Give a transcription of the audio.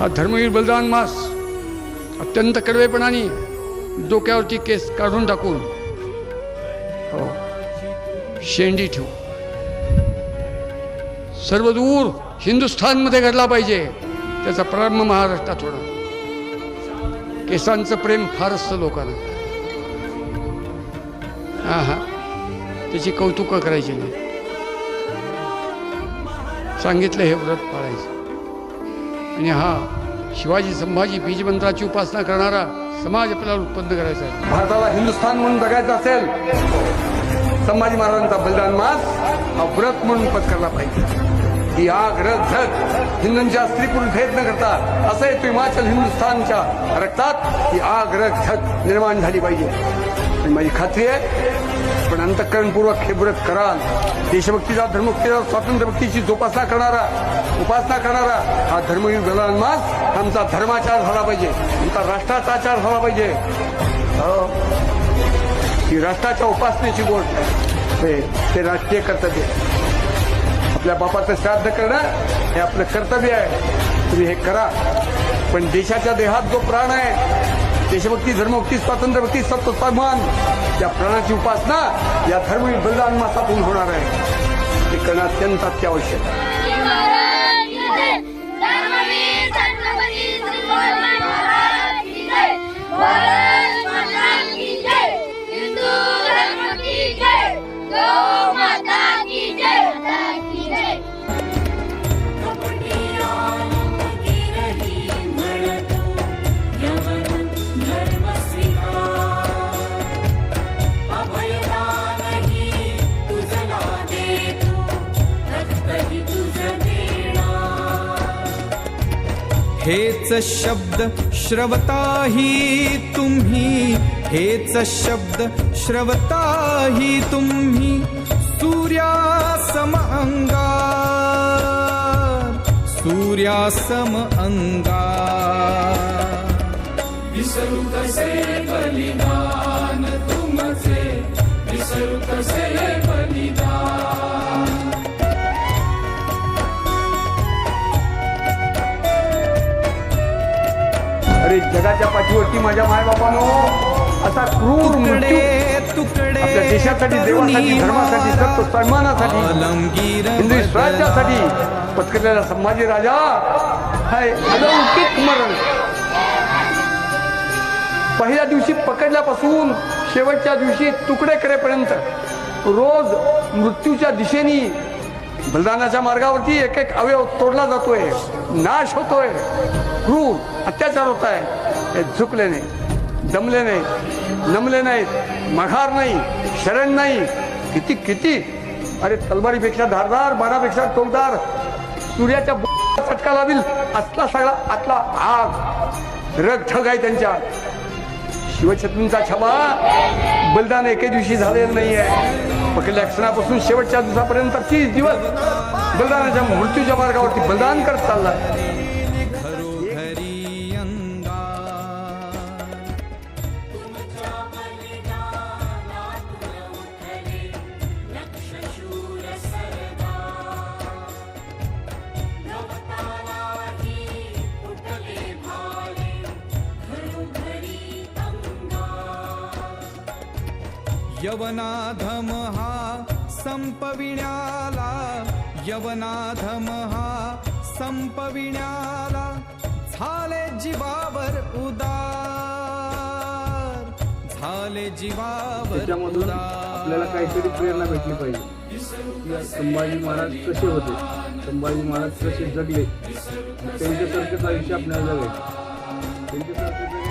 हा धर्मवीर बलिदान मास अत्यंत कडवेपणाने डोक्यावरची केस काढून टाकून हो शेंडी ठेवू सर्व दूर हिंदुस्थानमध्ये घडला पाहिजे त्याचा प्रारंभ महाराष्ट्रात होणार. केसांचं प्रेम फार असतं लोकांना. हा हा त्याची कौतुकं करायची नाही. सांगितलं हे व्रत पाळायचं. आणि हा शिवाजी संभाजी बीजमंत्राची उपासना करणारा समाज आपल्याला उत्पन्न करायचा आहे. भारताला हिंदुस्थान म्हणून बघायचं असेल संभाजी महाराजांचा बलिदान मास हा व्रत म्हणून पत्करला पाहिजे. ही आग रथ झग हिंदूंच्या स्त्री पुरुष भेद न करता असं हिमाचल हिंदुस्थानच्या रक्तात ही आग रथ झग निर्माण झाली पाहिजे. आणि माझी खात्री आहे पण अंतकरणपूर्वक हे व्रत कराल. देशभक्तीचा धर्मभक्तीचा स्वातंत्र्यभक्तीची जोपासना करणारा उपासना करणारा हा धर्मवीर बलिदान आमचा धर्माचार झाला पाहिजे. आमचा राष्ट्राचा आचार झाला पाहिजे. हो. ही राष्ट्राच्या उपासनेची गोष्ट आहे. ते राष्ट्रीय कर्तव्य आपल्या बापाचं श्राद्ध करणं हे आपलं कर्तव्य आहे. तुम्ही हे करा. पण देशाच्या देहात जो प्राण आहे देशभक्ती धर्मभक्ती स्वातंत्र्यभक्ती सत्वस्वाभिमान या प्राणाची उपासना या धर्म बलिदान मासातून होणार आहे. ते करणं अत्यंत अत्यावश्यक आहे. हेच शब्द श्रवताही तुम्ही. हेच शब्द श्रवताही तुम्ही. सूर्या सूर्यासम अंगार सूर्यासम अंगार विसरू कसे बलिदान तुमचे? विसरू कसे बलिदान? जगाच्या पाठीवरती माझ्या मायबापानो असा क्रूर तुकडे आपल्या देशासाठी देवासाठी धर्मासाठी सत्व सन्मानासाठी हिंदू स्वराज्यासाठी पत्करलेला संभाजी राजा हाय अलौकिक मरण. पहिल्या दिवशी पकडल्यापासून शेवटच्या दिवशी तुकडे करेपर्यंत रोज मृत्यूच्या दिशेने बलिदानाच्या मार्गावरती एक एक अवयव तोडला जातोय. नाश होतोय. क्रूर अत्याचार होत आहे हे झुकले नाही. दमले नाही. नमले नाहीत. मघार नाही. शरण नाही. किती किती? अरे तलवारीपेक्षा धारदार बाणापेक्षा टोकदार. सूर्याच्या चटका लावील असला सगळा आतला आग. रग ठग आहे त्यांच्या. शिवछत्रींचा छबा बलिदान एके दिवशी झालेलं नाही आहे मग इलेक्शनापासून शेवटच्या दिवसापर्यंत तीस दिवस बलिदानाच्या मृत्यूच्या मार्गावरती बलिदान करत चालला. यवनाधम हा संपविण्याला यवनाधम हा संपविण्याला झाले जीवावर उदार झाले जीवावर उदार आपल्याला काहीतरी प्रेरणा भेटली पाहिजे. संभाजी महाराज कसे होते? संभाजी महाराज कसे जगले? त्यांच्यासारखेच आयुष्य आपल्याला जगायचं. त्यांच्यासारखं